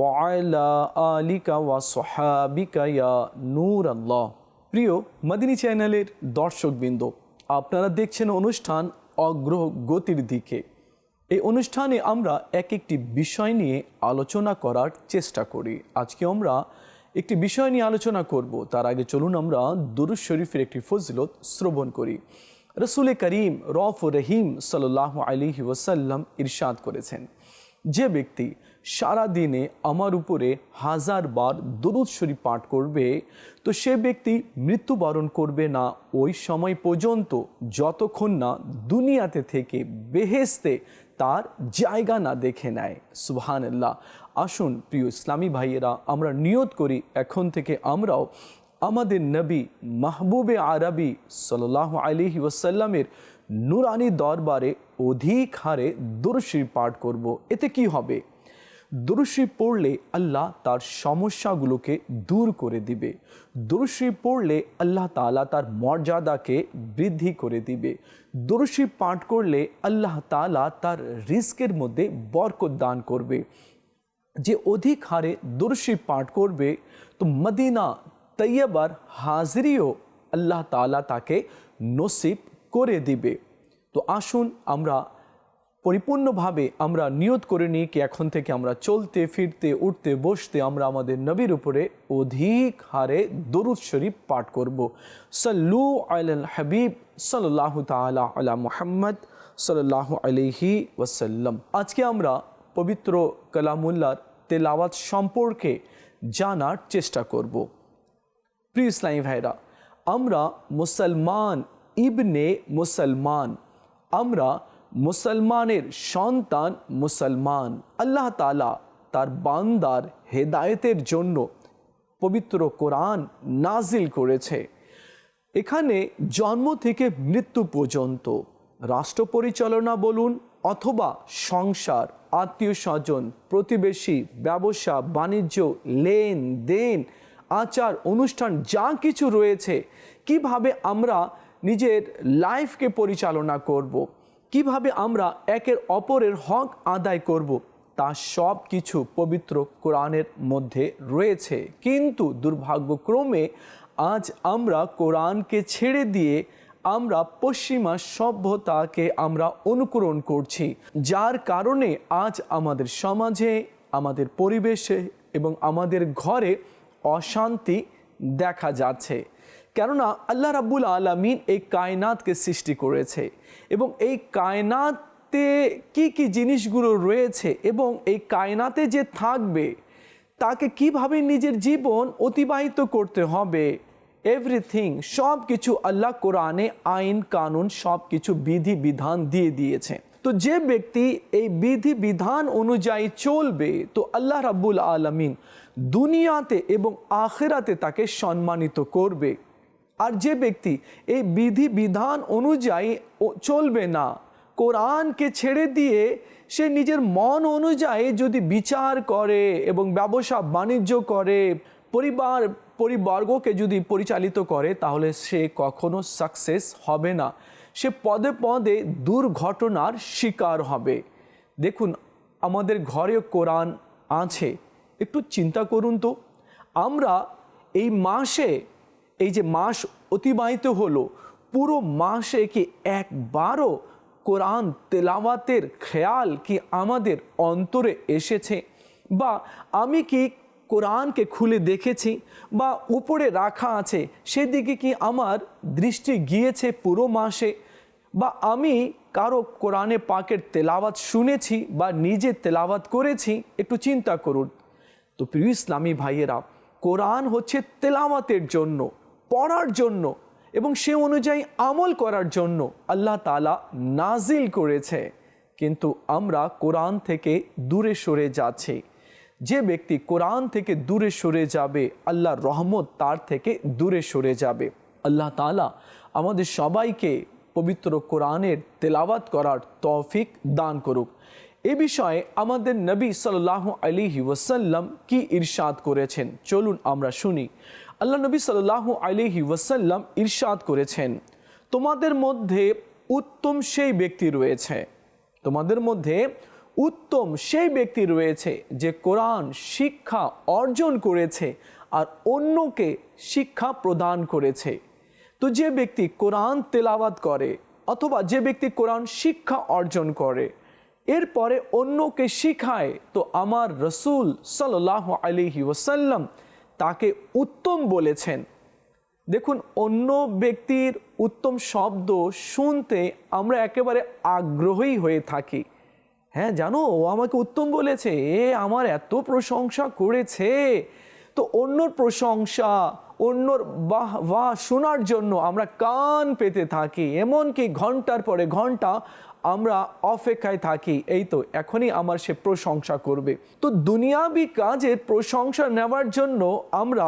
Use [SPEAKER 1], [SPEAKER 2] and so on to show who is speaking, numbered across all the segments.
[SPEAKER 1] ওয়াইলা আলিকা ওয়া সোহাবিকা ইয়া নূর আল্লাহ প্রিয় মদিনী চ্যানেলের দর্শকবৃন্দ, আপনারা দেখছেন অনুষ্ঠান অগ্রগতির দিকে। এই অনুষ্ঠানে আমরা এক একটি বিষয় নিয়ে আলোচনা করার চেষ্টা করি। আজকে আমরা একটি বিষয় নিয়ে আলোচনা করব। তার আগে চলুন আমরা দুরুজ শরীফের একটি ফজিলত শ্রবণ করি। রসুল করিম রফ রহিম সাল্লাহ আলিহি ওসাল্লাম ইরশাদ করেছেন, যে ব্যক্তি সারা দিনে আমার উপরে হাজার বার দরুদ শরীফ পাঠ করবে, তো সে ব্যক্তি মৃত্যুবরণ করবে না ওই সময় পর্যন্ত, যতক্ষণ না দুনিয়াতে থেকে বেহেস্তে তার জায়গা না দেখে নেয়। সুবহানাল্লাহ। আসুন প্রিয় ইসলামী ভাইয়েরা, আমরা নিয়ত করি, এখন থেকে আমরাও আমাদের নবী মাহবুবে আরবি সাল্লাহ আলিহি ওসাল্লামের নুরানি দরবারে অধিক হারে দুরুশি পাঠ করব। এতে কি হবে? দুরুশি পড়লে আল্লাহ তার সমস্যাগুলোকে দূর করে দিবে। দুরুশি পড়লে আল্লাহ তালা তার মর্যাদাকে বৃদ্ধি করে দিবে। দুরুশি পাঠ করলে আল্লাহ তালা তার রিস্কের মধ্যে বরকত দান করবে। যে অধিক হারে দুরুশি পাঠ করবে, তো মদিনা তৈয়বার হাজিরিও আল্লাহ তালা তাকে নসিব করে দিবে। তো আসুন আমরা পরিপূর্ণভাবে আমরা নিয়ত করে নিই কি এখন থেকে আমরা চলতে, ফিরতে, উঠতে, বসতে আমরা আমাদের নবীর উপরে অধিক হারে দরুদ শরীফ পাঠ করব। সাল্লু আল হাবিব সাল্লাহ তালা আলা মুহাম্মদ সাল্লাহ আলহি ওয়াসাল্লাম। আজকে আমরা পবিত্র কালামুল্লার তেলাওয়াত সম্পর্কে জানার চেষ্টা করব। প্রিয় ইসলামী ভাইরা, আমরা মুসলমান ইবনে মুসলমান, আমরা মুসলমানের সন্তান মুসলমান আল্লাহ তালা তার বান্দার হেদায়েতের জন্য পবিত্র কোরআন নাজিল করেছে এখানে জন্ম থেকে মৃত্যু পর্যন্ত রাষ্ট্র পরিচালনা বলুন অথবা সংসার, আত্মীয় স্বজন, প্রতিবেশী, ব্যবসা, বাণিজ্য, লেন দেন, আচার, অনুষ্ঠান যা কিছু রয়েছে, কীভাবে আমরা নিজের লাইফকে পরিচালনা করব। কীভাবে আমরা একের অপরের হক আদায় করব। তা সব কিছু পবিত্র কোরআনের মধ্যে রয়েছে কিন্তু দুর্ভাগ্যক্রমে আজ আমরা কোরআনকে ছেড়ে দিয়ে আমরা পশ্চিমা সভ্যতাকে আমরা অনুকরণ করছি, যার কারণে আজ আমাদের সমাজে, আমাদের পরিবেশে এবং আমাদের ঘরে অশান্তি দেখা যাচ্ছে কেননা আল্লাহ রাব্বুল আলমিন এই কায়নাতকে সৃষ্টি করেছে এবং এই কায়নাতে কি কি জিনিসগুলো রয়েছে এবং এই কায়নাতে যে থাকবে, তাকে কীভাবে নিজের জীবন অতিবাহিত করতে হবে এভরিথিং সব কিছু আল্লাহ কোরআনে আইন, কানুন সব কিছু বিধি বিধান দিয়ে দিয়েছে। তো যে ব্যক্তি এই বিধি বিধান অনুযায়ী চলবে, তো আল্লাহ রাব্বুল আলমিন দুনিয়াতে এবং আখেরাতে তাকে সম্মানিত করবে। আর যে ব্যক্তি এই বিধি বিধান অনুযায়ী চলবে না, কোরআনকে ছেড়ে দিয়ে সে নিজের মন অনুযায়ী যদি বিচার করে এবং ব্যবসা বাণিজ্য করে, পরিবার, পরিবর্গকে যদি পরিচালিত করে, তাহলে সে কখনো সাকসেস হবে না। সে পদে পদে দুর্ঘটনার শিকার হবে। দেখুন, আমাদের ঘরে কোরআন আছে। একটু চিন্তা করুন তো। আমরা এই মাসে এই যে মাস অতিবাহিত হলো, পুরো মাসে কি একবারও কোরআন তেলাওয়াতের খেয়াল কি আমাদের অন্তরে এসেছে? বা আমি কি কোরআনকে খুলে দেখেছি বা উপরে রাখা আছে, সেদিকে কি আমার দৃষ্টি গিয়েছে পুরো মাসে? বা আমি কারও কোরআনে পাকের তেলাওয়াত শুনেছি বা নিজে তেলাওয়াত করেছি, একটু চিন্তা করুন। তো প্রিয় ইসলামী ভাইয়েরা, কোরআন হচ্ছে তেলাওয়াতের জন্য। পড়ার জন্য এবং সে অনুযায়ী আমল করার জন্য আল্লাহ তালা নাজিল করেছে। কিন্তু আমরা কোরআন থেকে দূরে সরে যাচ্ছি। যে ব্যক্তি কোরআন থেকে দূরে সরে যাবে, আল্লাহর রহমত তার থেকে দূরে সরে যাবে। আল্লাহ তালা আমাদের সবাইকে পবিত্র কোরআনের তেলাওয়াত করার তৌফিক দান করুক। এ বিষয়ে আমাদের নবী সাল্লাহ আলিহি ওয়াসাল্লাম কি ইরশাদ করেছেন? চলুন আমরা শুনি। আল্লাহ নবী সাল্লাহ আলিহি ওয়াসাল্লাম ইরশাদ করেছেন, তোমাদের মধ্যে উত্তম সেই ব্যক্তি রয়েছে। তোমাদের মধ্যে উত্তম সেই ব্যক্তি রয়েছে যে কোরআন শিক্ষা অর্জন করেছে আর অন্যকে শিক্ষা প্রদান করেছে। তো যে ব্যক্তি কোরআন তেলাওয়াত করে অথবা যে ব্যক্তি কোরআন শিক্ষা অর্জন করে, এরপরে অন্যকে শিখায়, তো আমার রসুল সাল্লাহ আলিহি ওসাল্লাম তাকে উত্তম বলেছেন। দেখুন, অন্য ব্যক্তির উত্তম শব্দ শুনতে আমরা একেবারে আগ্রহী হয়ে থাকি। হ্যাঁ জানো, ও আমাকে উত্তম বলেছে, এ আমার এত প্রশংসা করেছে। তো অন্যর প্রশংসা, অন্যর বাহ বাহ শোনার জন্য আমরা কান পেতে থাকি। এমনকি ঘণ্টার পরে ঘণ্টা আমরা অপেক্ষায় থাকি, এই তো এখনই আমার সে প্রশংসা করবে। তো দুনিয়াবি কাজের প্রশংসা নেওয়ার জন্য আমরা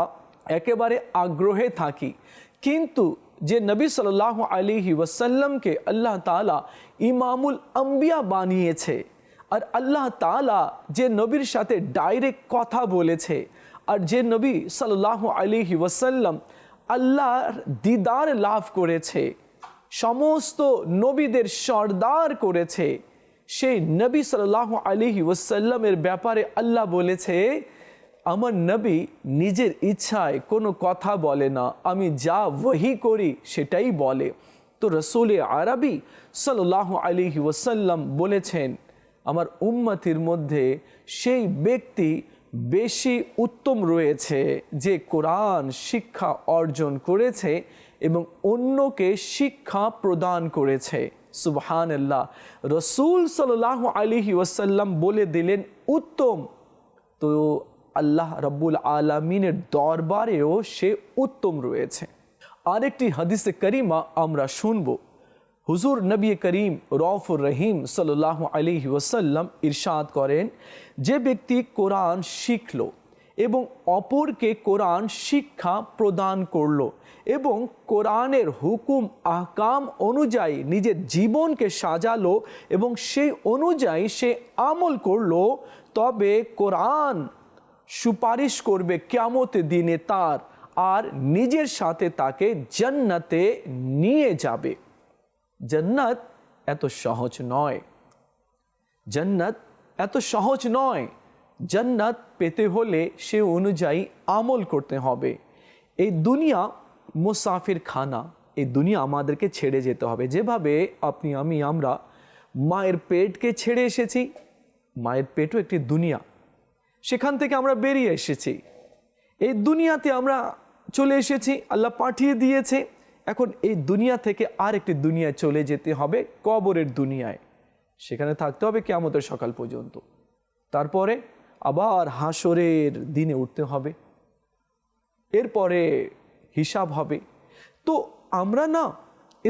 [SPEAKER 1] একেবারে আগ্রহে থাকি। কিন্তু যে নবী সাল্লাহ আলিহি ওয়াসাল্লামকে আল্লাহ তালা ইমামুল আম্বিয়া বানিয়েছে, আর আল্লাহ তালা যে নবীর সাথে ডাইরেক্ট কথা বলেছে, আর যে নবী সাল্লাহ আলিহি ওয়াসাল্লাম আল্লাহর দিদার লাভ করেছে সমস্ত নবীদের সর্দার করেছে। সেই নবী সাল্লাহ আলিহি ওসাল্লামের ব্যাপারে আল্লাহ বলেছে, আমার নবী নিজের ইচ্ছায় কোনো কথা বলে না। আমি যা ওহি করি সেটাই বলে। তো রসুল আরবি সাল্লাহ আলিহি ওয়াসাল্লাম বলেছেন, আমার উম্মতির মধ্যে সেই ব্যক্তি বেশি উত্তম রয়েছে যে কোরআন শিক্ষা অর্জন করেছে এবং অন্যকে শিক্ষা প্রদান করেছে। সুবহান আল্লাহ রসুল সাল্লাহ আলিহি ওয়াসাল্লাম বলে দিলেন, উত্তম। তো আল্লাহ রব্বুল আলমিনের দরবারেও সে উত্তম রয়েছে। আরেকটি হাদিসে করিমা আমরা শুনব। হুজুর নবী করিম রফুর রহিম সাল্লাহ আলিহি ওসাল্লাম ইরশাদ করেন, যে ব্যক্তি কোরআন শিখল এবং অপরকে কোরআন শিক্ষা প্রদান করল এবং কোরআনের হুকুম, আহকাম অনুযায়ী নিজের জীবনকে সাজালো এবং সেই অনুযায়ী সে আমল করল। তবে কোরআন সুপারিশ করবে কেমতে দিনে তার আর নিজের সাথে তাকে জান্নাতে নিয়ে যাবে। জান্নাত এত সহজ নয়। জান্নাত এত সহজ নয়। জান্নাত পেতে হলে সে অনুযায়ী আমল করতে হবে। এই দুনিয়া মুসাফির খানা, এই দুনিয়া আমাদেরকে ছেড়ে যেতে হবে। যেভাবে আপনি, আমি, আমরা মায়ের পেটকে ছেড়ে এসেছি, মায়ের পেটও একটি দুনিয়া। সেখান থেকে আমরা বেরিয়ে এসেছি। এই দুনিয়াতে আমরা চলে এসেছি, আল্লাহ পাঠিয়ে দিয়েছে। এখন এই দুনিয়া থেকে আর একটি দুনিয়ায় চলে যেতে হবে, কবরের দুনিয়ায়। সেখানে থাকতে হবে কেমতের সকাল পর্যন্ত। তারপরে আবার হাসরের দিনে উঠতে হবে। এরপরে হিসাব হবে। তো আমরা না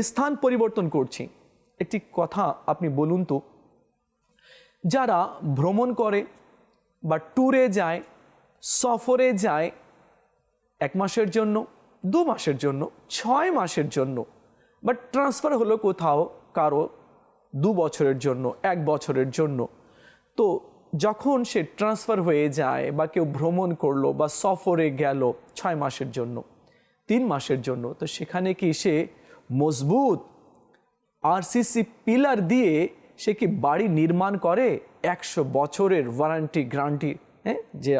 [SPEAKER 1] স্থান পরিবর্তন করছি। একটি কথা আপনি বলুন তো। যারা ভ্রমণ করে বা ট্যুরে যায়, সফরে যায়, এক মাসের জন্য, দু মাসের জন্য, ছয় মাসের জন্য, বা ট্রান্সফার হলো কোথাও কারও দু বছরের জন্য, এক বছরের জন্য, তো যখন সে ট্রান্সফার হয়ে যায় বা কেউ ভ্রমণ করল বা সফরে গেল ছয় মাসের জন্য, তিন মাসের জন্য, তো সেখানে কি সে মজবুত আরসিসি পিলার দিয়ে সে কি বাড়ি নির্মাণ করে? একশো বছরের ওয়ারান্টি গ্যারান্টি হ্যাঁ? যে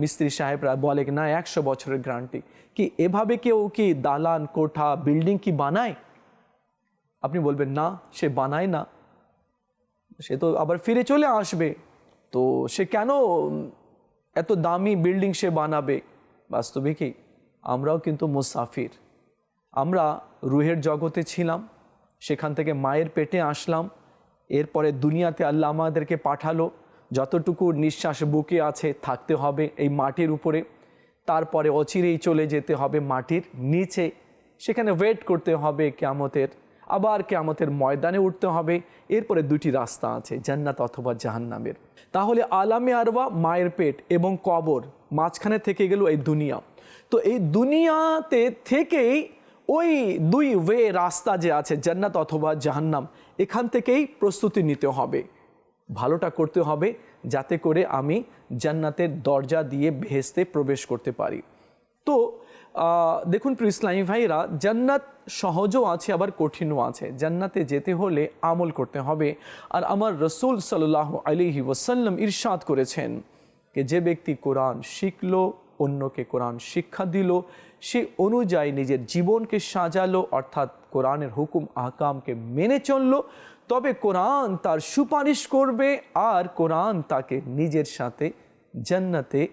[SPEAKER 1] মিস্ত্রি সাহেবরা বলে না, একশো বছরের গ্যারান্টি কি এভাবে কেউ কি দালান, কোঠা বিল্ডিং কি বানায়? আপনি বলবেন, না, সে বানায় না। সে তো আবার ফিরে চলে আসবে। তো সে কেন এত দামি বিল্ডিং সে বানাবে? বাস্তবিকই আমরাও কিন্তু মুসাফির। আমরা রুহের জগতে ছিলাম, সেখান থেকে মায়ের পেটে আসলাম, এরপরে দুনিয়াতে আল্লাহ আমাদেরকে পাঠালো, যতটুকু নিঃশ্বাস বুকে আছে থাকতে হবে এই মাটির উপরে, তারপরে অচিরেই চলে যেতে হবে মাটির নিচে, সেখানে ওয়েট করতে হবে কেমতের আবার কেয়ামতের ময়দানে উঠতে হবে। এরপরে দুটি রাস্তা আছে, জান্নাত অথবা জাহান্নামের। তাহলে আলামে আরওয়া, মায়ের পেট এবং কবর, মাঝখানে থেকে গেল এই দুনিয়া। তো এই দুনিয়াতে থেকেই ওই দুই ওয়ে রাস্তা যে আছে, জান্নাত অথবা জাহান্নাম, এখান থেকেই প্রস্তুতি নিতে হবে। ভালোটা করতে হবে যাতে করে আমি জান্নাতের দরজা দিয়ে ভেস্তে প্রবেশ করতে পারি। তো দেখুন প্রিয় ইসলামী ভাইরা জান্নাত সহজও আছে, আবার কঠিনও আছে। জান্নাতে যেতে হলে আমল করতে হবে। আর আমার রসুল সাল্লাহ আলিহি ওসাল্লাম ইরশাদ করেছেন যে যে ব্যক্তি কোরআন শিখল, অন্যকে কোরআন শিক্ষা দিল, সে অনুযায়ী নিজের জীবনকে সাজালো, অর্থাৎ কোরআনের হুকুম, আহকামকে মেনে চলল। তবে কোরআন তার সুপারিশ করবে, আর কোরআন তাকে নিজের সাথে জান্নাতে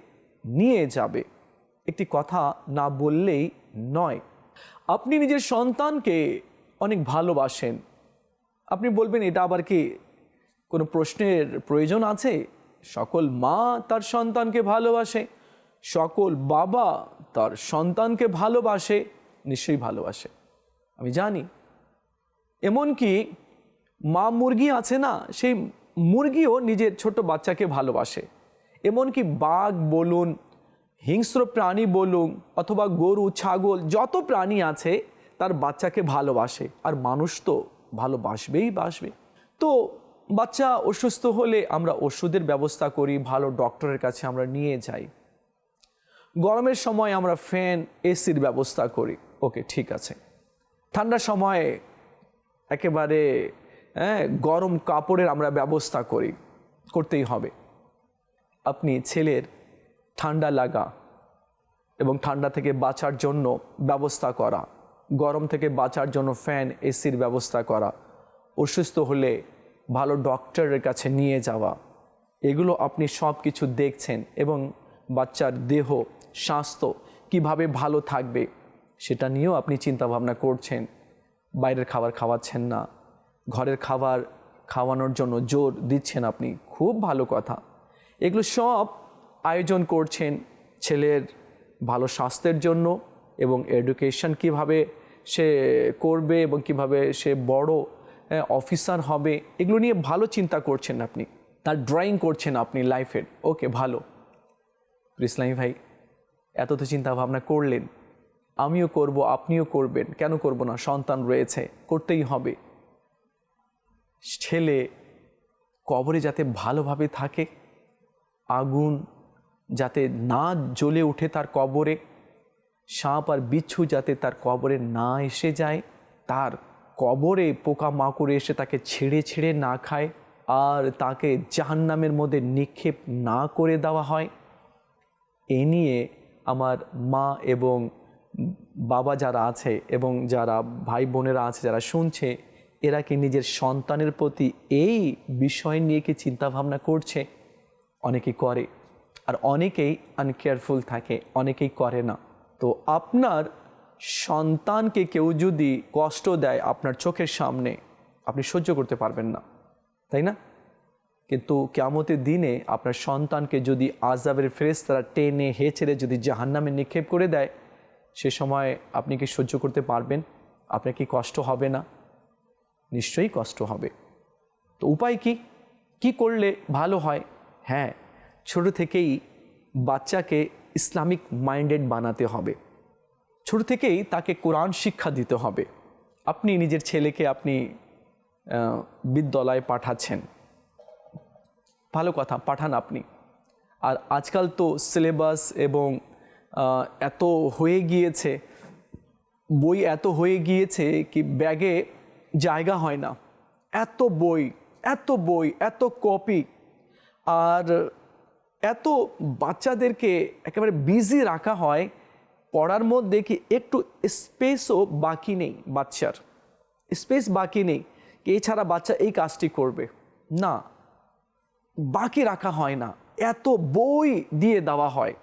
[SPEAKER 1] নিয়ে যাবে। একটি কথা না বললেই নয়। আপনি নিজের সন্তানকে অনেক ভালোবাসেন। আপনি বলবেন, এটা আবার কি কোনো প্রশ্নের প্রয়োজন আছে? সকল মা তার সন্তানকে ভালোবাসে, সকল বাবা তার সন্তানকে ভালোবাসে, নিশ্চয়ই ভালোবাসে। আমি জানি। এমনকি মা মুরগি আছে না, সেই মুরগিও নিজের ছোট বাচ্চাকে ভালোবাসে। এমনকি বাঘ, বলুন হিংস্র প্রাণী বলুন অথবা গরু, ছাগল, যত প্রাণী আছে, তার বাচ্চাকে ভালোবাসে। আর মানুষ তো ভালোবাসবেই বাসবে। তো বাচ্চা অসুস্থ হলে আমরা ওষুধের ব্যবস্থা করি, ভালো ডক্টরের কাছে আমরা নিয়ে যাই। গরমের সময় আমরা ফ্যান, এসির ব্যবস্থা করি। ওকে, ঠিক আছে। ঠান্ডার সময়ে একেবারে হ্যাঁ গরম কাপড়ের আমরা ব্যবস্থা করি। করতেই হবে। আপনি ছেলের ঠান্ডা লাগা এবং ঠান্ডা থেকে বাঁচার জন্য ব্যবস্থা করা। গরম থেকে বাঁচার জন্য ফ্যান এসির ব্যবস্থা করা। অসুস্থ হলে ভালো ডক্টরের কাছে নিয়ে যাওয়া। এগুলো আপনি সব কিছু দেখছেন এবং বাচ্চার দেহ, স্বাস্থ্য কীভাবে ভালো থাকবে সেটা নিয়েও আপনি চিন্তা ভাবনা করছেন। বাইরের খাবার খাওয়াচ্ছেন না। ঘরের খাবার খাওয়ানোর জন্য জোর দিচ্ছেন আপনি। খুব ভালো কথা। এগুলো সব আয়োজন করছেন ছেলের ভালো স্বাস্থ্যের জন্য এবং এডুকেশন কীভাবে সে করবে এবং কীভাবে সে বড় অফিসার হবে, এগুলো নিয়ে ভালো চিন্তা করছেন আপনি। তার ড্রয়িং করছেন আপনি লাইফের ওকে ভালো। ইসলামী ভাই, এত তো চিন্তা ভাবনা করলেন। আমিও করব, আপনিও করবেন। কেন করব না? সন্তান রয়েছে, করতেই হবে। ছেলে কবরে যাতে ভালোভাবে থাকে, আগুন যাতে না জ্বলে ওঠে তার কবরে, সাপ আর বিচ্ছু যাতে তার কবরে না এসে যায়, তার কবরে পোকা মাকড় এসে তাকে ছেড়ে ছেড়ে না খায় আর তাকে জাহান্নামের মধ্যে নিক্ষেপ না করে দেওয়া হয়। এ নিয়ে আমার মা এবং বাবা যারা আছে এবং যারা ভাই বোনেরা আছে, যারা শুনছে, এরা কি নিজের সন্তানের প্রতি এই বিষয় নিয়ে কি চিন্তাভাবনা করছে? অনেকে করে। আর অনেকেই আনকেয়ারফুল থাকে, অনেকেই করে না। তো আপনার সন্তানকে কেউ যদি কষ্ট দেয় আপনার চোখের সামনে, আপনি সহ্য করতে পারবেন না, তাই না? কিন্তু কেমতের দিনে আপনার সন্তানকে যদি আজাবের ফ্রেস তারা টেনে, হেঁচড়ে যদি জাহান্নামে নিক্ষেপ করে দেয়, সে সময় আপনি কি সহ্য করতে পারবেন? আপনার কি কষ্ট হবে না? নিশ্চয়ই কষ্ট হবে। তো উপায় কি? কি করলে ভালো হয়? হ্যাঁ ছোট থেকেই বাচ্চাকে ইসলামিক মাইন্ডেড বানাতে হবে। ছোট থেকেই তাকে কোরআন শিক্ষা দিতে হবে। আপনি নিজের ছেলেকে আপনি বিদ্যালয়ে পাঠাচ্ছেন। ভালো কথা, পাঠান আপনি। আর আজকাল তো সিলেবাস এবং এত হয়ে গিয়েছে, বই এত হয়ে গিয়েছে কি ব্যাগে জায়গা হয় না। এত বই এত বই, এত কপি। আর এত বাচ্চাদেরকে একেবারে বিজি রাখা হয়, পড়ার মধ্যে কি একটু স্পেসও বাকি নেই বাচ্চার? স্পেস বাকি নেই এছাড়া বাচ্চা এই কাজটি করবে? না, বাকি রাখা হয় না, এত বই দিয়ে দেওয়া হয়।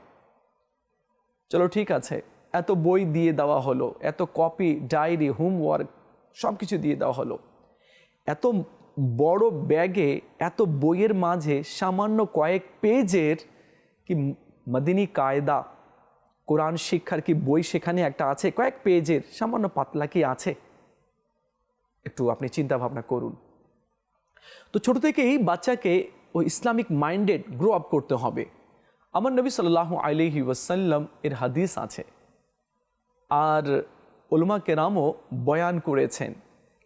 [SPEAKER 1] চলো ঠিক আছে, এত বই দিয়ে দেওয়া হলো, এত কপি ডায়েরি হোমওয়ার্ক সব কিছু দিয়ে দেওয়া হলো। এত বড় ব্যাগে এত বইয়ের মাঝে সামান্য কয়েক পেজের কি মদিনী কায়দা, কোরআন শিক্ষার কি বই সেখানে একটা আছে? কয়েক পেজের, সামান্য পাতলা কি আছে? একটু আপনি চিন্তা ভাবনা করুন। তো ছোট থেকেই বাচ্চাকে ওই ইসলামিক মাইন্ডেড গ্রো আপ করতে হবে। আমার নবী সাল্লাহ আলহি ওয়াসাল্লাম এর হাদিস আছে। আর ওলমা কেরামও বয়ান করেছেন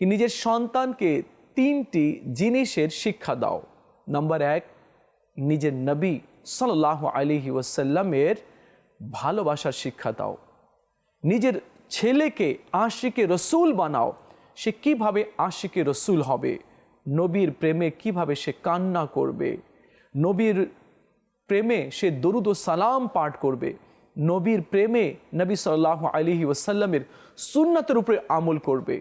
[SPEAKER 1] কি নিজের সন্তানকে তিনটি জিনিসের শিক্ষা দাও। নাম্বার এক, নিজের নবী সাল্লাহ আলহি ওয়াসাল্লামের ভালোবাসার শিক্ষা দাও। নিজের ছেলেকে আশিকে রসুল বানাও, সে কীভাবে আশিকে রসুল হবে? নবীর প্রেমে কীভাবে সে কান্না করবে? নবীর প্রেমে সে দরুদ ও সালাম পাঠ করবে? নবীর প্রেমে নবী সাল্লাহ আলিহি ওসাল্লামের সুন্নাতের উপরে আমল করবে?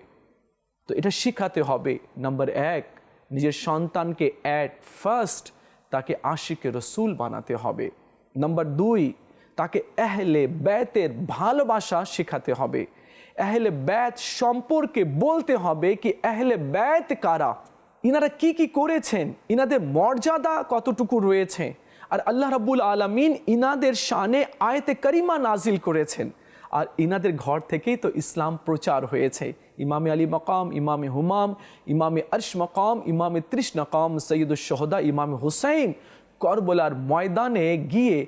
[SPEAKER 1] তো এটা শিখাতে হবে। নাম্বার এক, নিজের সন্তানকে অ্যাট ফার্স্ট তাকে আশিকে রসুল বানাতে হবে। নাম্বার দুই, তাকে এহলে ব্যাতের ভালোবাসা শেখাতে হবে। এহলে ব্যাত সম্পর্কে বলতে হবে কি এহলে ব্যাত কারা? ইনারা কি কি করেছেন? ইনাদের মর্যাদা কতটুকু রয়েছে? আর আল্লাহ রাবুল আলমিন ইনাদের শানে আয়তে করিমা নাজিল করেছেন। আর ইনাদের ঘর থেকেই তো ইসলাম প্রচার হয়েছে। ইমামে আলী মকাম, ইমামে হুমাম, ইমামে আরশ মকাম, ইমামে ত্রিশ নকাম সৈয়দুল শহদা, ইমামে হুসাইন করবলার ময়দানে গিয়ে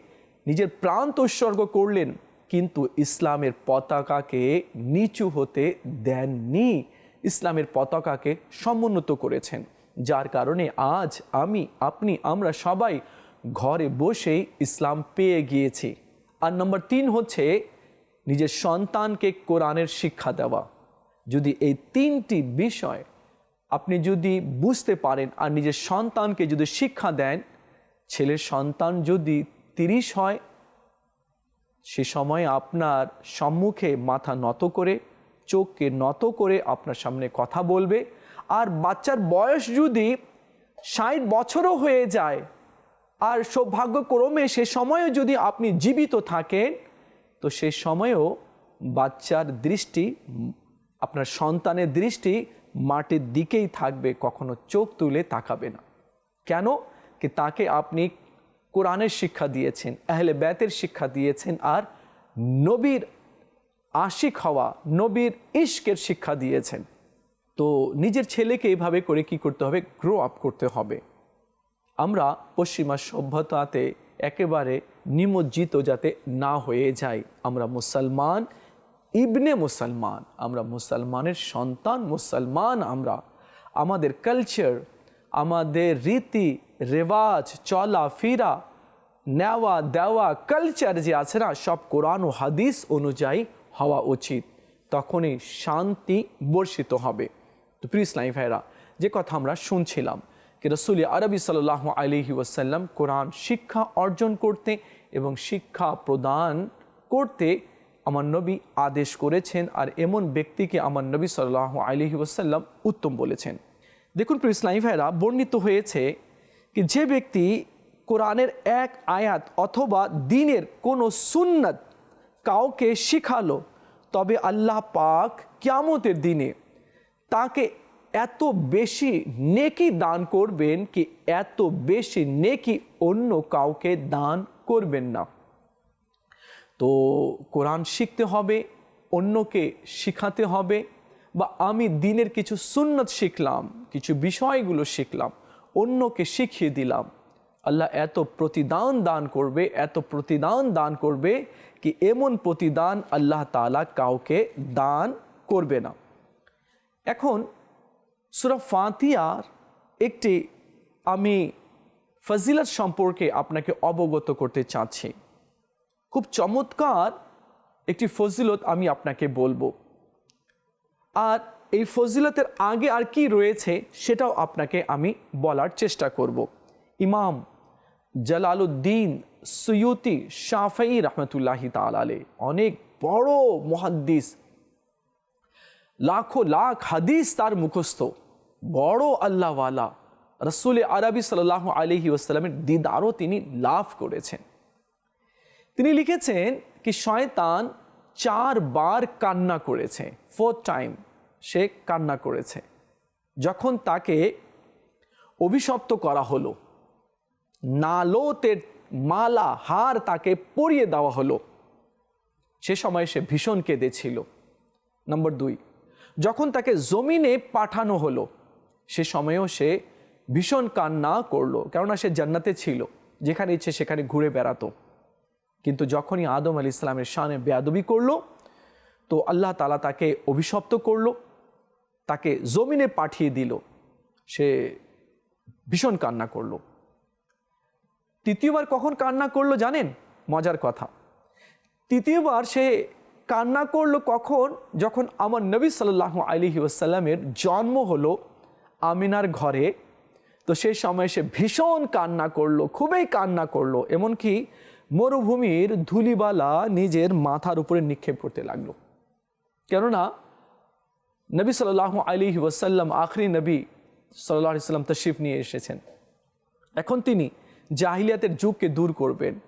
[SPEAKER 1] নিজের প্রাণ উৎসর্গ করলেন, কিন্তু ইসলামের পতাকাকে নিচু হতে দেননি। ইসলামের পতাকাকে সমুন্নত করেছেন, যার কারণে আজ আমি, আপনি, আমরা সবাই ঘরে বসেই ইসলাম পেয়ে গিয়েছি। আর নম্বর তিন হচ্ছে নিজের সন্তানকে কোরআনের শিক্ষা দেওয়া। যদি এই তিনটি বিষয় আপনি যদি বুঝতে পারেন আর নিজের সন্তানকে যদি শিক্ষা দেন, ছেলের সন্তান যদি তিরিশ হয়, সে সময় আপনার সম্মুখে মাথা নত করে, চোখকে নত করে আপনার সামনে কথা বলবে। আর বাচ্চার বয়স যদি ষাট বছরও হয়ে যায়, আর সৌভাগ্যক্রমে সে সময়ও যদি আপনি জীবিত থাকেন, তো সে সময়েও বাচ্চার দৃষ্টি আপনার সন্তানের দৃষ্টি মাটির দিকেই থাকবে, কখনো চোখ তুলে তাকাবে না। কেন? কি তাকে আপনি কোরআনের শিক্ষা দিয়েছেন, আহলে ব্যাতের শিক্ষা দিয়েছেন, আর নবীর আশিক হওয়া, নবীর ইশকের শিক্ষা দিয়েছেন। তো নিজের ছেলেকে এইভাবে করে কি করতে হবে? গ্রো আপ করতে হবে। আমরা পশ্চিমা সভ্যতাতে একেবারে নিমজ্জিত যাতে না হয়ে যাই। আমরা মুসলমান ইবনে মুসলমান, আমরা মুসলমানের সন্তান, মুসলমান আমরা। আমাদের কালচার আমাদের রীতি, রেওয়াজ, চলা, ফিরা, নেওয়া, দেওয়া কালচার যে আছে না, সব কোরআন ও হাদিস অনুযায়ী হওয়া উচিত। তখনই শান্তি বর্ষিত হবে। তো প্রিয় ইসলামী ভাইরা যে কথা আমরা শুনছিলাম কি রসুল আরবি সাল্লাহ আলহি ওয়াসাল্লাম কোরআন শিক্ষা অর্জন করতে এবং শিক্ষা প্রদান করতে আমার নবী আদেশ করেছেন আর এমন ব্যক্তিকে আমার নবী সাল্লাহ আলহি ওয়াসাল্লাম উত্তম বলেছেন। দেখুন প্রিয় ইসলামী ভাইরা বর্ণিত হয়েছে কি যে ব্যক্তি কোরআনের এক আয়াত অথবা দিনের কোনো সুন্নত কাউকে শিখালো, তবে আল্লাহ পাক কিয়ামতের দিনে তাকে এত বেশি নেকি দান করবেন কি এত বেশি নেকি অন্য কাউকে দান করবেন না। তো কোরআন শিখতে হবে, অন্যকে শিখাতে হবে বা আমি দিনের কিছু সুন্নত শিখলাম, কিছু বিষয়গুলো শিখলাম, অন্যকে শিখিয়ে দিলাম। আল্লাহ এত প্রতিদান দান করবে, এত প্রতিদান দান করবে কি এমন প্রতিদান আল্লাহ তালা কাউকে দান করবে না। এখন সুরা ফাতিয়ার একটি আমি ফজিলত সম্পর্কে আপনাকে অবগত করতে চাচ্ছি। খুব চমৎকার একটি ফজিলত আমি আপনাকে বলব। আর এই ফজিলতের আগে আর কি রয়েছে সেটাও আপনাকে আমি বলার চেষ্টা করব। ইমাম জালালুদ্দিন সৈয়তি শাফাই রহমতুল্লাহি তালালে অনেক বড় মহাদ্দিস, লাখো লাখ হাদিস তার মুখস্থ। বড় আল্লাহওয়ালা রসুল আরবি সাল্লাহ আলহি ওসালামের দিদারও তিনি লাভ করেছেন। তিনি লিখেছেন কি শয়তান চারবার কান্না করেছে। ফোর্থ টাইম সে কান্না করেছে। যখন তাকে অভিশপ্ত করা হলো, নালোতের মালা, হার তাকে পরিয়ে দেওয়া হলো, সে সময় সে ভীষণ কেঁদেছিল। নম্বর দুই, যখন তাকে জমিনে পাঠানো হলো, সে সময়েও সে ভীষণ কান্না করল, কেননা সে জান্নাতে ছিল, যেখানে ইচ্ছে সেখানে ঘুরে বেড়াতো। কিন্তু যখনই আদম আলী ইসলামের শানে বেয়াদবি করল, তো আল্লাহ তালা তাকে অভিশপ্ত করল, তাকে জমিনে পাঠিয়ে দিল। সে ভীষণ কান্না করল। তৃতীয়বার কখন কান্না করল জানেন? মজার কথা। তৃতীয়বার সে কান্না করল কখন? যখন আমার নবী সাল্লাহ আলহি ওসাল্লামের জন্ম হলো আমিনার ঘরে, তো সেই সময় সে ভীষণ কান্না করল, খুবই কান্না করল। এমনকি মরুভূমির ধুলিবালা নিজের মাথার উপরে নিক্ষেপ করতে লাগল। কেননা নবী সাল্লাহ আলী ওয়াসাল্লাম, আখরি নবী সাল্লাহ সাল্লাম তশিফ নিয়ে এসেছেন। এখন তিনি জাহিলিয়াতের যুগকে দূর করবেন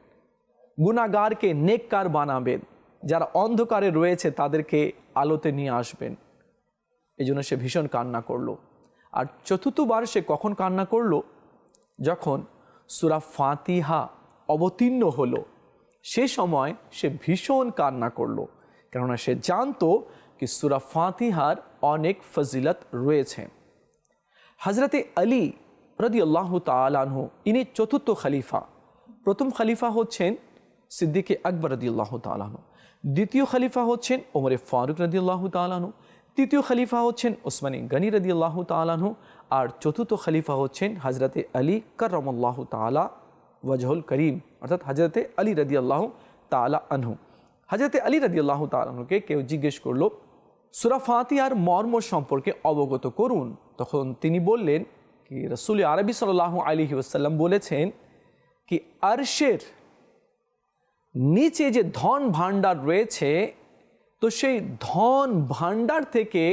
[SPEAKER 1] গুণাগারকে নেককার বানাবেন, যারা অন্ধকারে রয়েছে তাদেরকে আলোতে নিয়ে আসবেন। এই জন্য সে ভীষণ কান্না করল। আর চতুর্থবার সে কখন কান্না করল? যখন সুরা ফাতিহা অবতীর্ণ হলো। সে সময় সে ভীষণ কান্না করল, কেননা সে জানতো কি সুরা ফাতিহার অনেক ফজিলত রয়েছে। হজরতে আলী রদি আল্লাহ তালানহু ইনি চতুর্থ খলিফা। প্রথম খলিফা হচ্ছেন সিদ্দিকে আকবর রদি আল্লাহ তালানহু দ্বিতীয় খলিফা হচ্ছেন ওমরে ফারুক রদি আল্লাহ তালানহু তৃতীয় খলিফা হচ্ছেন ওসমানী গনি রদি আল্লাহ তালানহু আর চতুর্থ খলিফা হচ্ছেন হজরতে আলী করমল্লাহ তালা ওয়াজহুল করিম, অর্থাৎ হজরতে আলী রদি আল্লাহ তালা আনহু। হজরতে আলী রদি আল্লাহ তালাহুকে কেউ জিজ্ঞেস করল, সুরা ফাতিয়ার মর্ম সম্পর্কে অবগত করুন। তখন তিনি বললেন কি, রসুল আরবি সাল আলী ওসাল্লাম বলেছেন কি, আরশের নিচে যে ধন ভাণ্ডার রয়েছে, তো সেই ধন ভাণ্ডার থেকে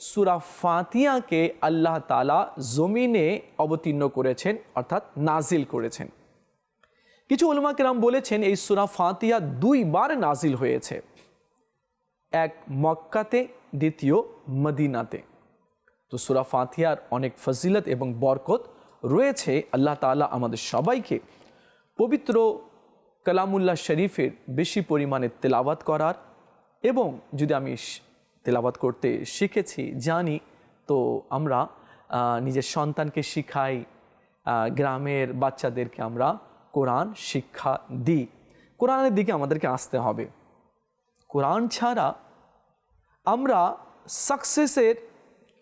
[SPEAKER 1] সুরা ফাতিয়াকে আল্লাহ তালা জমিনে অবতীর্ণ করেছেন, অর্থাৎ নাজিল করেছেন। কিছু উলমা কেরাম বলেছেন এই সুরা ফাতিয়া দুইবার নাজিল হয়েছে। এক মক্কাতে, দ্বিতীয় মদিনাতে। তো সুরা ফাতিয়ার অনেক ফজিলত এবং বরকত রয়েছে। আল্লাহ তালা আমাদের সবাইকে পবিত্র কালামুল্লাহ শরীফের বেশি পরিমাণে তেলাওয়াত করার এবং যদি আমি তেলাওয়াত করতে শিখেছি, জানি, তো আমরা নিজের সন্তানকে শিখাই গ্রামের বাচ্চাদেরকে আমরা কোরআন শিক্ষা দিই। কোরআনের দিকে আমাদেরকে আসতে হবে। কোরআন ছাড়া আমরা সাকসেসের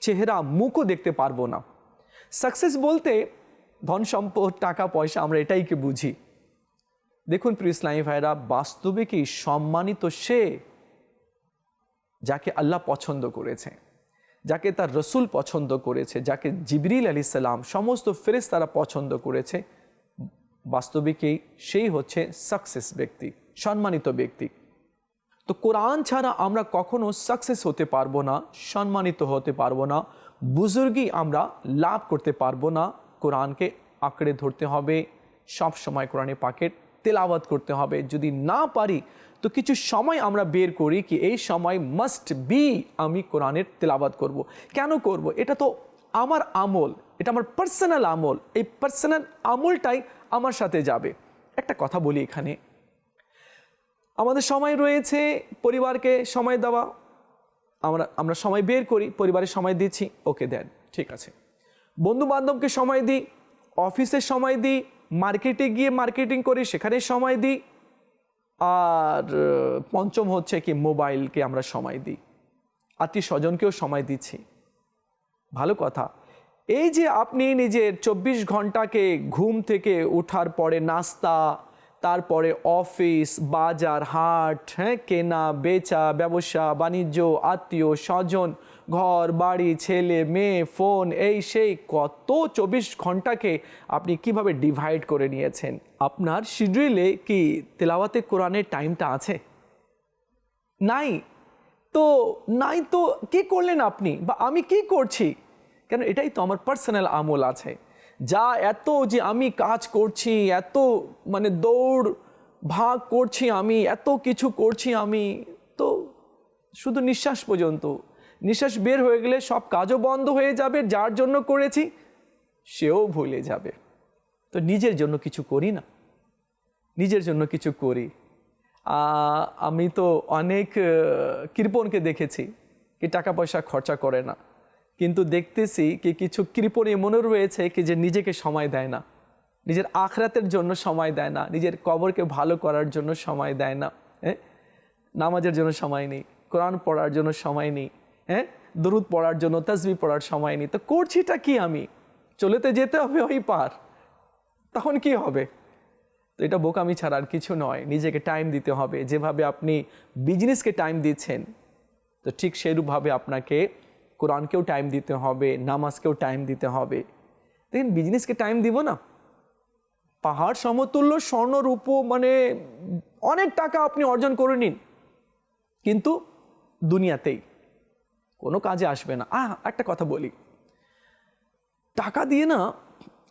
[SPEAKER 1] চেহারা, মুখও দেখতে পারব না। সাকসেস বলতে ধন সম্পদ, টাকা, পয়সা আমরা এটাইকে বুঝি। দেখুন প্রিয় ইসলামী ভাইরা বাস্তবে কি সম্মানিত সে যাকে আল্লাহ পছন্দ করেছে, যাকে তার রসুল পছন্দ করেছে, যাকে জিবরিল আলি সালাম, সমস্ত ফেরেস তারা পছন্দ করেছে বাস্তবিকেই সেই হচ্ছে সাকসেস ব্যক্তি, সম্মানিত ব্যক্তি তো কোরআন ছাড়া আমরা কখনো সাকসেস হতে পারব না, সম্মানিত হতে পারব না, বুজুর্গই আমরা লাভ করতে পারব না কোরআনকে আঁকড়ে ধরতে হবে, সব সময় কোরআনে পাকের তেলাওয়াত করতে হবে যদি না পারি, তো কিছু সময় আমরা বের করি কি এই সময় মাস্ট বি আমি কোরআনের তেলাওয়াত করব। কেন করব। এটা তো আমার আমল, এটা আমার পার্সোনাল আমল এই পার্সোনাল আমলটাই আমার সাথে যাবে। একটা কথা বলি এখানে। আমাদের সময় রয়েছে, পরিবারকে সময় দেওয়া। আমরা আমরা সময় বের করি, পরিবারের সময় দিচ্ছি। ওকে, দেন, ঠিক আছে। বন্ধু বান্ধবকে সময় দিই অফিসের সময় দিই, মার্কেটে গিয়ে মার্কেটিং করি, সেখানে সময় দিই। আর, পঞ্চম হচ্ছে কি, মোবাইলকে আমরা সময় দিই। আত্মীয় স্বজনকেও সময় দিচ্ছি। ভালো কথা। এই যে আপনি নিজের চব্বিশ ঘন্টাকে ঘুম থেকে ওঠার পরে নাস্তা, তারপরে অফিস, বাজার, হাট হ্যাঁ কেনা, বেচা, ব্যবসা, বাণিজ্য, আত্মীয়, স্বজন, ঘর, বাড়ি, ছেলে, মেয়ে, ফোন, এই সেই কত চব্বিশ ঘন্টাকে আপনি কীভাবে ডিভাইড করে নিয়েছেন? আপনার শিডিউলে কি তেলাওয়াতে কোরআনের টাইমটা আছে? নাই। তো নাই তো কি করলেন আপনি? বা আমি কি করছি? কেন? এটাই তো আমার পার্সোনাল আমল আছে। যা এত যে আমি কাজ করছি, এত মানে দৌড় ভাগ করছি আমি, এত কিছু করছি আমি, তো শুধু নিঃশ্বাস পর্যন্ত। নিঃশ্বাস বের হয়ে গেলে সব কাজও বন্ধ হয়ে যাবে, যার জন্য করেছি, সেও ভুলে যাবে। তো নিজের জন্য কিছু করি না। নিজের জন্য কিছু করি। আমি তো অনেক কৃপণকে দেখেছি, কি টাকা পয়সা খরচা করে না। কিন্তু দেখতেছি কি কিছু কৃপণ মনে রয়েছে কি যে নিজেকে সময় দেয় না। নিজের আখরাতের জন্য সময় দেয় না, নিজের কবরকে ভালো করার জন্য সময় দেয় না হ্যাঁ নামাজের জন্য সময় নেই, কোরআন পড়ার জন্য সময় নেই হ্যাঁ দরুদ পড়ার জন্য তসবি পড়ার সময় নেই। তো করছিটা কি আমি? চলেতে যেতে হবে ওই পার। তখন কি হবে? তো এটা বোকামি ছাড়া আর কিছু নয়, নিজেকে টাইম দিতে হবে। যেভাবে আপনি বিজনেসকে টাইম দিচ্ছেন, তো ঠিক সেরূপভাবে আপনাকে কোরআনকেও টাইম দিতে হবে, নামাজকেও টাইম দিতে হবে। দেখেন বিজনেসকে টাইম দিব না। পাহাড় সমতুল্য স্বর্ণ রূপ মানে অনেক টাকা আপনি অর্জন করে নিন, কিন্তু দুনিয়াতেই কোনো কাজে আসবে না। আহ, একটা কথা বলি। টাকা দিয়ে না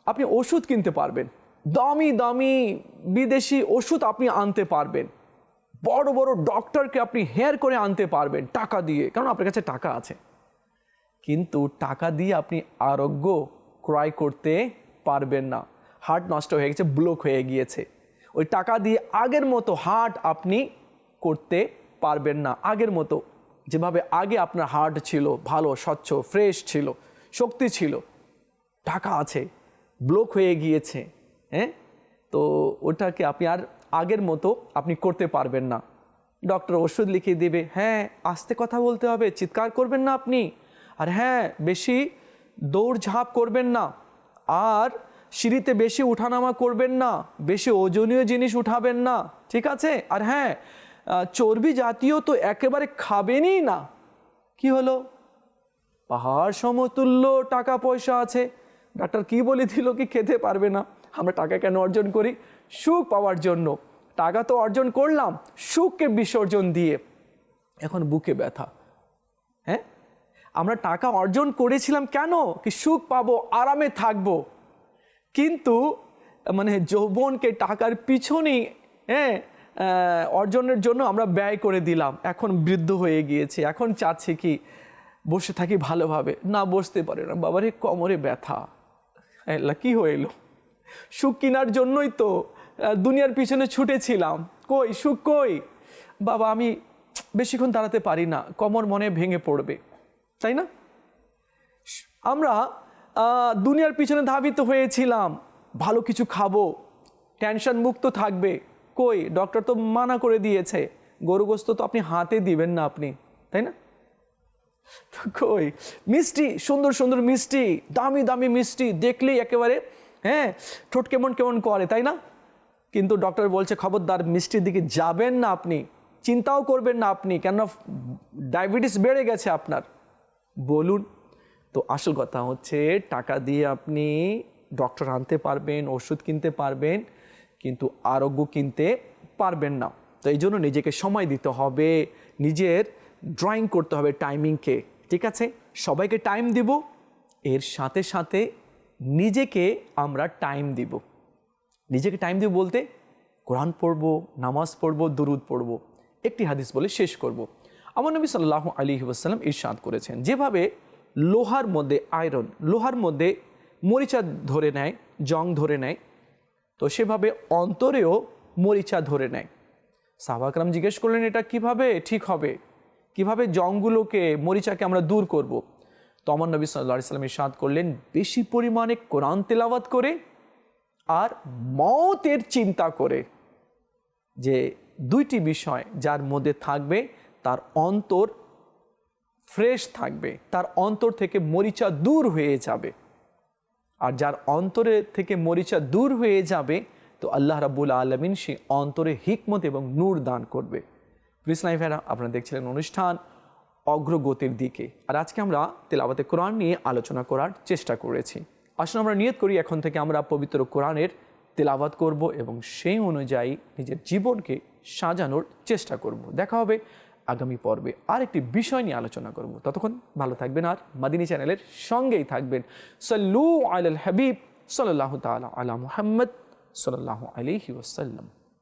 [SPEAKER 1] আপনি ওষুধ কিনতে পারবেন। দামি দামি বিদেশি ওষুধ আপনি আনতে পারবেন। বড় বড় ডক্টরকে আপনি হেয়ার করে আনতে পারবেন টাকা দিয়ে। কারণ আপনার কাছে টাকা আছে। কিন্তু টাকা দিয়ে আপনি আরোগ্য ক্রয় করতে পারবেন না। হার্ট নষ্ট হয়ে গেছে ব্লক হয়ে গিয়েছে। ওই টাকা দিয়ে আগের মতো হার্ট আপনি করতে পারবেন না। আগের মতো, যেভাবে আগে আপনার হার্ট ছিল ভালো, স্বচ্ছ ফ্রেশ ছিল, শক্তি ছিল, টাকা আছে ব্লক হয়ে গিয়েছে হ্যাঁ? তো ওটাকে আপনি আর আগের মতো আপনি করতে পারবেন না। ডক্টর ওষুধ লিখে দেবে হ্যাঁ আস্তে কথা বলতে হবে, চিৎকার করবেন না আপনি। আর হ্যাঁ বেশি দৌড়ঝাঁপ করবেন না। আর সিঁড়িতে বেশি উঠানামা করবেন না, বেশি ওজনীয় জিনিস উঠাবেন না, ঠিক আছে? আর হ্যাঁ চর্বি জাতীয় তো একেবারে খাবেনই না। কি হলো? পাহাড় সমতুল্য টাকা পয়সা আছে। ডাক্তার কি বলে দিল কি খেতে পারবে না। আমরা টাকা কেন অর্জন করি? সুখ পাওয়ার জন্য। টাকা তো অর্জন করলাম, সুখকে বিসর্জন দিয়ে। এখন বুকে ব্যথা। হ্যাঁ? আমরা টাকা অর্জন করেছিলাম কেন? কি সুখ পাবো, আরামে থাকব। কিন্তু মানে যৌবনকে টাকার পিছনেই হ্যাঁ অর্জনের জন্য আমরা ব্যয় করে দিলাম। এখন বৃদ্ধ হয়ে গিয়েছে। এখন চাচ্ছি কি, বসে থাকি ভালোভাবে। না বসতে পারে না। বাবারে, কোমরে ব্যথা। আল্লাহ কি হয়ে এলো? সুখ কেনার জন্যই তো দুনিয়ার পিছনে ছুটেছিলাম। কই, সুখ কই? বাবা, আমি বেশিক্ষণ দাঁড়াতে পারি না। কোমর মনে ভেঙে পড়বে। তাই না? আমরা দুনিয়ার পিছনে ধাবিত হয়েছিলাম। ভালো কিছু খাব টেনশন মুক্ত থাকবে। কই? ডক্টর তো মানা করে দিয়েছে। গরুগ্রস্ত তো আপনি হাতে দিবেন না আপনি, তাই না? তো কই? মিষ্টি, সুন্দর সুন্দর মিষ্টি, দামি দামি মিষ্টি দেখলেই একেবারে হ্যাঁ ঠোঁট কেমন কেমন করে, তাই না? কিন্তু ডক্টর বলছে, খবরদার, মিষ্টির দিকে যাবেন না আপনি। চিন্তাও করবেন না আপনি কেন ডায়াবেটিস বেড়ে গেছে আপনার। বলুন। তো আসল কথা হচ্ছে, টাকা দিয়ে আপনি ডক্টর আনতে পারবেন, ওষুধ কিনতে পারবেন, কিন্তু আরোগ্য কিনতে পারবেন না। তো এই জন্য নিজেকে সময় দিতে হবে, নিজের ড্রয়িং করতে হবে টাইমিংকে ঠিক আছে? সবাইকে টাইম দিব, এর সাথে সাথে নিজেকে আমরা টাইম দিব। নিজেকে টাইম দিব বলতে, কোরআন পড়ব, নামাজ পড়ব, দুরুদ পড়ব, একটি হাদিস বলে শেষ করব। আমার নবী সাল্লাহ আলী ওয়াসাল্লাম ইরশাদ করেছেন। যেভাবে লোহার মধ্যে আয়রন লোহার মধ্যে মরিচা ধরে নেয়, জং ধরে নেয়, তো সেভাবে অন্তরেও মরিচা ধরে নেয়। সাহাবাকরাম জিজ্ঞেস করলেন, এটা কীভাবে ঠিক হবে? কীভাবে জংগুলোকে, মরিচাকে আমরা দূর করব। তো আমার নবী সাল্লাহ সাল্লাম ইরশাদ করলেন, বেশি পরিমাণে কোরআন তেলাওয়াত করে আর মতের চিন্তা করে যে দুইটি বিষয় যার মধ্যে থাকবে তার অন্তর ফ্রেশ থাকবে, তার অন্তর থেকে মরিচা দূর হয়ে যাবে। আর যার অন্তরে থেকে মরিচা দূর হয়ে যাবে, তো আল্লাহ রাবুল আলমিন সে অন্তরে হিকমত এবং নূর দান করবে। কৃষ্ণাই ভেরা আপনারা দেখছিলেন অনুষ্ঠান অগ্রগতির দিকে। আর আজকে আমরা তেলাওয়াতে কোরআন নিয়ে আলোচনা করার চেষ্টা করেছি। আসলে আমরা নিয়ত করি, এখন থেকে আমরা পবিত্র কোরআনের তেলাওয়াত করব এবং সেই অনুযায়ী নিজের জীবনকে সাজানোর চেষ্টা করব। দেখা হবে আগামী পর্বে আর একটি বিষয় নিয়ে আলোচনা করব। ততক্ষণ ভালো থাকবেন আর মাদিনী চ্যানেলের সঙ্গেই থাকবেন। সাল্লু আল হাবিব সাল্লাহ তালা আলা মুহাম্মদ সাল্লাহ আলহি ওসাল্লাম